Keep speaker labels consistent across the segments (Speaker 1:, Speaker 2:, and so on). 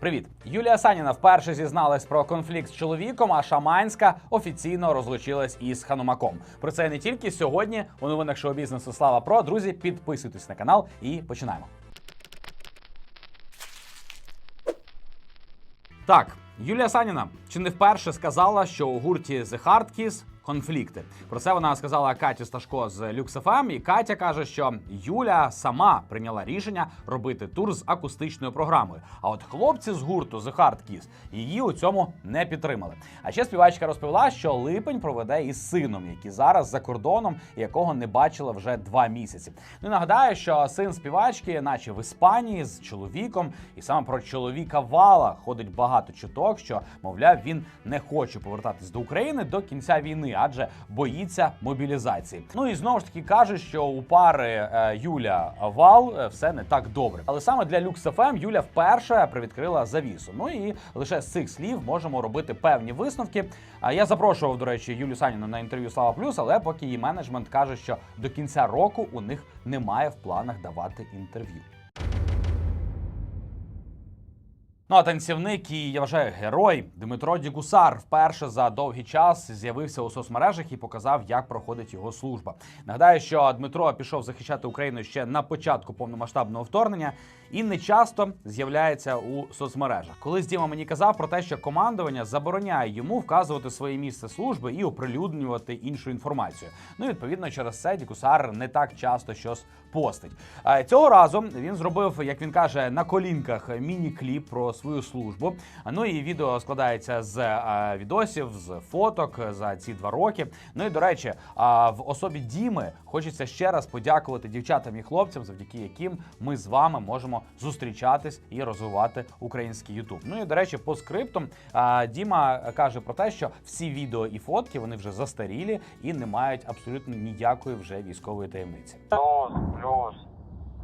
Speaker 1: Привіт, Юлія Саніна вперше зізналась про конфлікт з чоловіком, а Шаманська офіційно розлучилась із Ханумаком. Про це не тільки сьогодні. У новинах шоу бізнесу Слава Про. Друзі, підписуйтесь на канал і починаємо. Так, Юлія Саніна чи не вперше сказала, що у гурті The Hard Kiss конфлікти. Про це вона сказала Каті Сташко з FM, і Катя каже, що Юля сама прийняла рішення робити тур з акустичною програмою. А от хлопці з гурту The Hard Kiss її у цьому не підтримали. А ще співачка розповіла, що липень проведе із сином, який зараз за кордоном, якого не бачила вже два місяці. Ну і нагадаю, що син співачки, наче в Іспанії, з чоловіком, і саме про чоловіка Вала ходить багато чуток, що мовляв він не хоче повертатись до України до кінця війни, адже боїться мобілізації. Ну і знову ж таки каже, що у пари е, Юля Вал е, все не так добре. Але саме для FM Юля вперше привідкрила завісу. Ну і лише з цих слів можемо робити певні висновки. А я запрошував, до речі, Юлю Саніну на інтерв'ю Слава Плюс, але поки її менеджмент каже, що до кінця року у них немає в планах давати інтерв'ю. Ну а танцівник і я вважаю герой Дмитро Дігусар вперше за довгий час з'явився у соцмережах і показав, як проходить його служба. Нагадаю, що Дмитро пішов захищати Україну ще на початку повномасштабного вторгнення і не часто з'являється у соцмережах. Колись Діма мені казав про те, що командування забороняє йому вказувати своє місце служби і оприлюднювати іншу інформацію. Ну і відповідно через це Дікусар не так часто щось постить. Цього разу він зробив, як він каже, на колінках міні-кліп про свою службу. Ну і відео складається з відосів, з фоток за ці два роки. Ну і до речі, а, в особі Діми хочеться ще раз подякувати дівчатам і хлопцям, завдяки яким ми з вами можемо зустрічатись і розвивати український Ютуб. Ну і до речі, по скриптам Діма каже про те, що всі відео і фотки вони вже застарілі і не мають абсолютно ніякої вже військової таємниці.
Speaker 2: Плюс, плюс.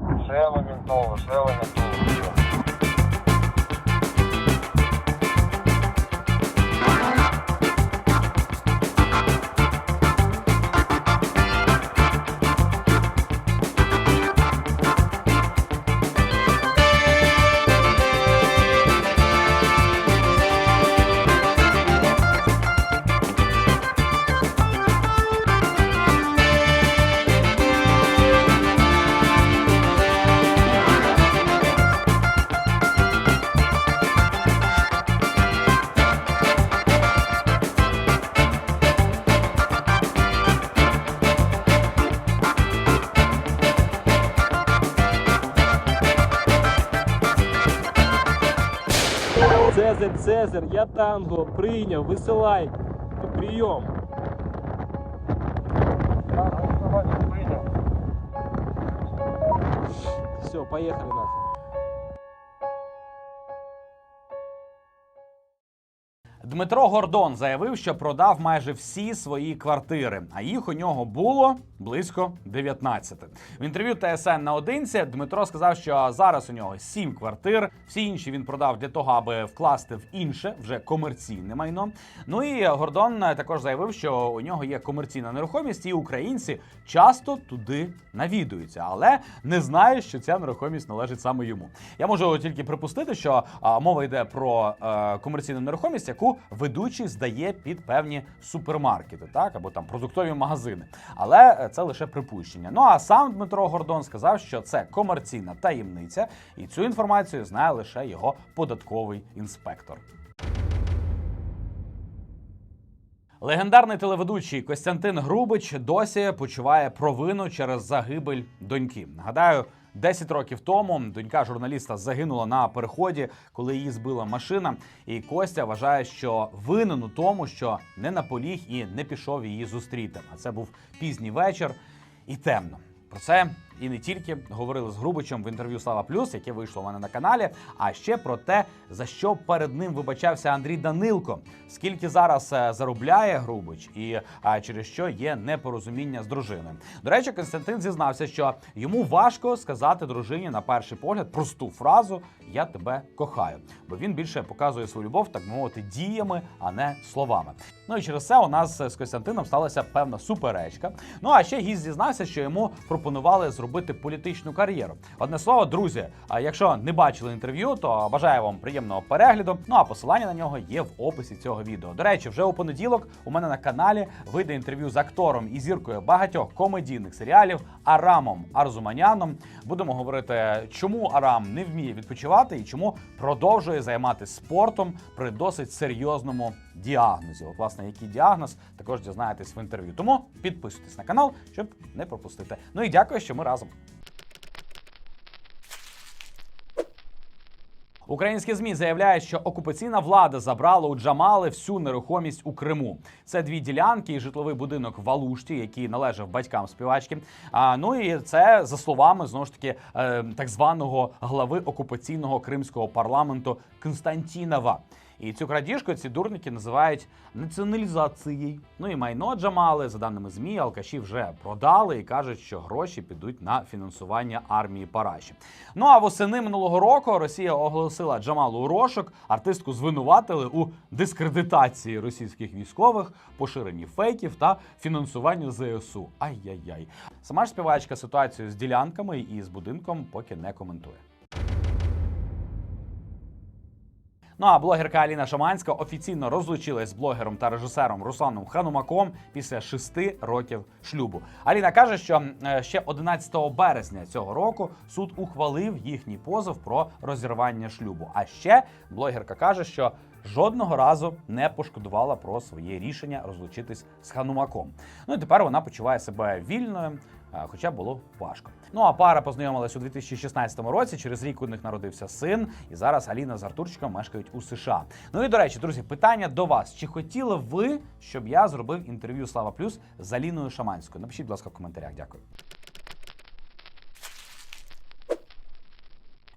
Speaker 2: Все елементово, все елементово.
Speaker 3: Цезарь, Цезарь, я танго, прийняв, висилай. Прийом. Все, поехали нахуй.
Speaker 1: Дмитро Гордон заявив, що продав майже всі свої квартири, а їх у нього було близько 19. В інтерв'ю ТСН наодинці Дмитро сказав, що зараз у нього 7 квартир. Всі інші він продав для того, аби вкласти в інше вже комерційне майно. Ну і Гордон також заявив, що у нього є комерційна нерухомість, і українці часто туди навідуються, але не знає, що ця нерухомість належить саме йому. Я можу тільки припустити, що а, мова йде про е, комерційну нерухомість, яку ведучий здає під певні супермаркети, так або там продуктові магазини. Але е, це лише припущення. Ну а сам Дмитро Гордон сказав, що це комерційна таємниця, і цю інформацію знає лише його податковий інспектор. Легендарний телеведучий Костянтин Грубич досі почуває провину через загибель доньки. Нагадаю, 10 років тому донька журналіста загинула на переході, коли її збила машина. І Костя вважає, що винен у тому, що не наполіг і не пішов її зустріти. А це був пізній вечір і темно. Про це і не тільки говорили з Грубичем в інтерв'ю Слава Плюс, яке вийшло у мене на каналі, а ще про те, за що перед ним вибачався Андрій Данилко, скільки зараз е, заробляє Грубич, і через що є непорозуміння з дружиною. До речі, Константин зізнався, що йому важко сказати дружині на перший погляд просту фразу Я тебе кохаю, бо він більше показує свою любов, так мовити, діями, а не словами. Ну і через це у нас з Костянтином сталася певна суперечка. Ну а ще гість зізнався, що йому пропонували зробити зробити політичну кар'єру. Одне слово, друзі, а якщо не бачили інтерв'ю, то бажаю вам приємного перегляду. Ну а посилання на нього є в описі цього відео. До речі, вже у понеділок у мене на каналі вийде інтерв'ю з актором і зіркою багатьох комедійних серіалів Арамом Арзуманяном. Будемо говорити, чому Арам не вміє відпочивати і чому продовжує займатися спортом при досить серйозному діагнозі. От, власне, який діагноз, також дізнаєтесь в інтерв'ю. Тому підписуйтесь на канал, щоб не пропустити. Ну і дякую, що ми разом. Українські змі заявляють, що окупаційна влада забрала у Джамали всю нерухомість у Криму. Це дві ділянки і житловий будинок в Алушті, який належав батькам співачки. А ну і це за словами знову ж таки е, так званого глави окупаційного кримського парламенту Константінова. І цю крадіжку ці дурники називають націоналізацією. Ну і майно Джамали, за даними змі, алкаші вже продали і кажуть, що гроші підуть на фінансування армії Параші. Ну а восени минулого року Росія оголосила Джамалу у розшук. Артистку звинуватили у дискредитації російських військових, поширенні фейків та фінансуванні ЗСУ. Ай-яй-яй. Сама ж співачка ситуацію з ділянками і з будинком поки не коментує. Ну а блогерка Аліна Шаманська офіційно розлучилась з блогером та режисером Русланом Ханумаком після шести років шлюбу. Аліна каже, що е, ще 11 березня цього року суд ухвалив їхній позов про розірвання шлюбу. А ще блогерка каже, що жодного разу не пошкодувала про своє рішення розлучитись з Ханумаком. Ну і тепер вона почуває себе вільною. А, Хоча було важко. Ну а пара познайомилась у 2016 році. Через рік у них народився син, і зараз Аліна з Артурчиком мешкають у США. Ну і до речі, друзі, питання до вас: чи хотіли ви, щоб я зробив інтерв'ю Слава Плюс з Аліною Шаманською? Напишіть, будь ласка, в коментарях. Дякую.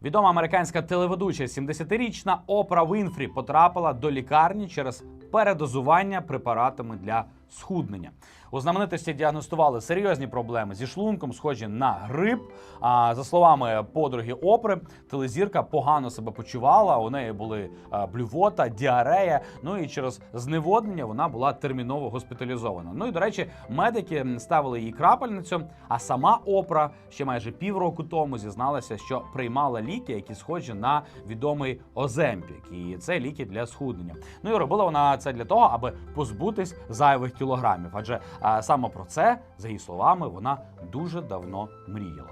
Speaker 1: Відома американська телеведуча 70-річна Опра Вінфрі потрапила до лікарні через передозування препаратами для схуднення. У знаменитості діагностували серйозні проблеми зі шлунком, схожі на грип. А за словами подруги Опри, телезірка погано себе почувала. У неї були блювота, діарея. Ну і через зневоднення вона була терміново госпіталізована. Ну і до речі, медики ставили їй крапельницю. А сама Опра ще майже півроку тому зізналася, що приймала ліки, які схожі на відомий Оземпік. І це ліки для схуднення. Ну і робила вона це для того, аби позбутись зайвих кілограмів. Адже а, саме про це, за її словами, вона дуже давно мріяла.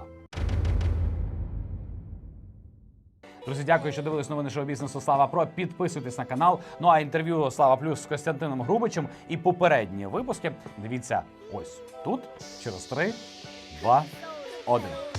Speaker 1: Друзі, дякую, що дивились новини шоу бізнесу Слава Про. Підписуйтесь на канал. Ну а інтерв'ю Слава Плюс з Костянтином Грубичем і попередні випуски дивіться ось тут через 3, 2, 1.